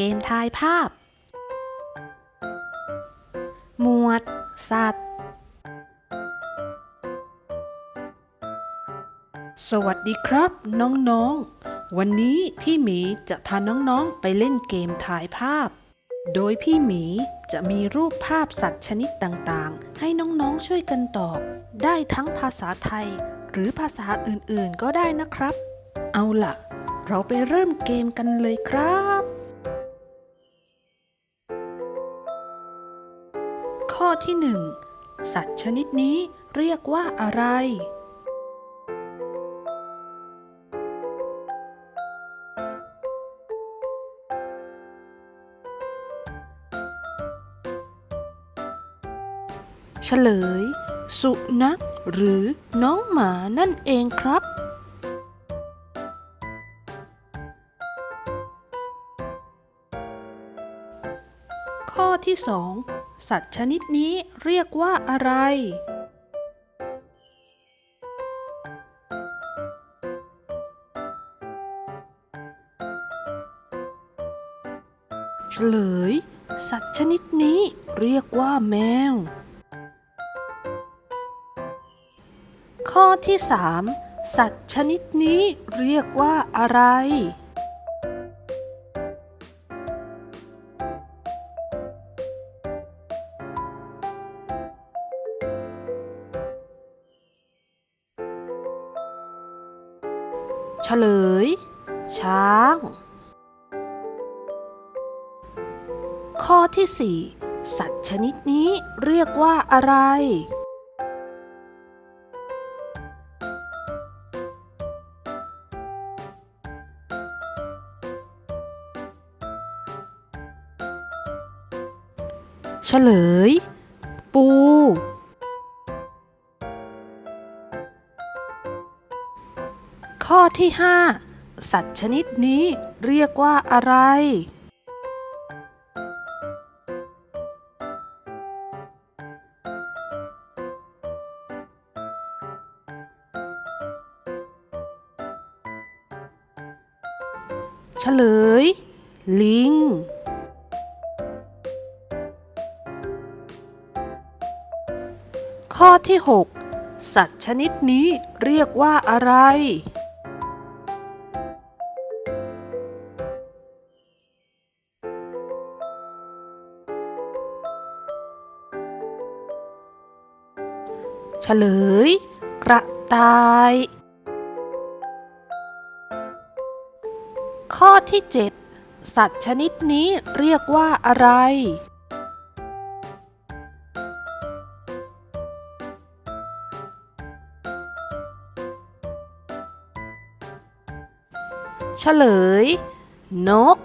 เกมทายภาพ หมวด สัตว์ สวัสดีครับ น้องๆ วันนี้พี่หมีจะพาน้องๆ ไปเล่นเกมถ่ายภาพ โดยพี่หมีจะมีรูปภาพสัตว์ชนิดต่างๆ ให้น้องๆ ช่วยกันตอบ ได้ทั้งภาษาไทย หรือภาษาอื่นๆ ก็ได้นะครับ เอาล่ะ เราไปเริ่มเกมกันเลยครับ ข้อที่หนึ่งสัตว์ชนิดนี้เรียกว่าอะไร เฉลย สุนัขหรือน้องหมานั่นเองครับ ข้อที่สองสัตว์ชนิดนี้เรียกว่าอะไร เฉลย สัตว์ชนิดนี้เรียกว่าแมว ข้อที่สามสัตว์ชนิดนี้เรียกว่าอะไร ฉลย ช้าง ข้อที่สี่สัตว์ชนิดนี้เรียกว่าอะไร เฉลย ปู ที่ห้าสัตว์ชนิดนี้เรียกว่าอะไร เฉลย ลิงข้อที่ 6 สัตว์ชนิดนี้เรียกว่าอะไร เฉลย กระต่าย ข้อที่ 7 สัตว์ชนิดนี้เรียกว่าอะไร เฉลย นก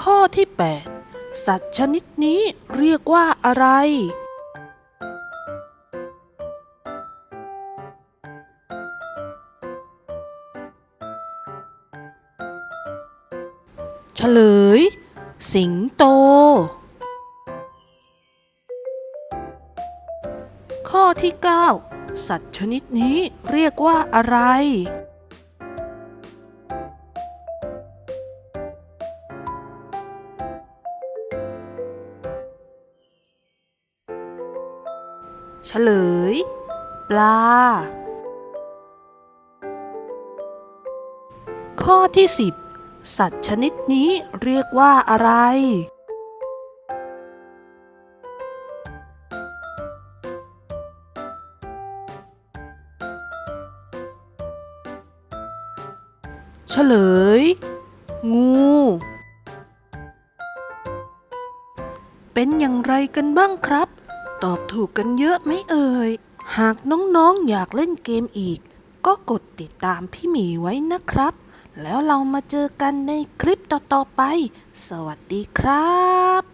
ข้อที่ 8 สัตว์ชนิดนี้เรียกว่าอะไร เฉลย สิงโต ข้อที่ 9 สัตว์ชนิดนี้เรียกว่าอะไร เฉลย ปลา ข้อที่ 10 สัตว์ชนิดนี้เรียกว่าอะไร เฉลย งู เป็นอย่างไรกันบ้างครับ ตอบถูกกันเยอะไหมเอ่ย หากน้องๆอยากเล่นเกมอีก ก็กดติดตามพี่หมีไว้นะครับ แล้วเรามาเจอกันในคลิปต่อๆไป สวัสดีครับ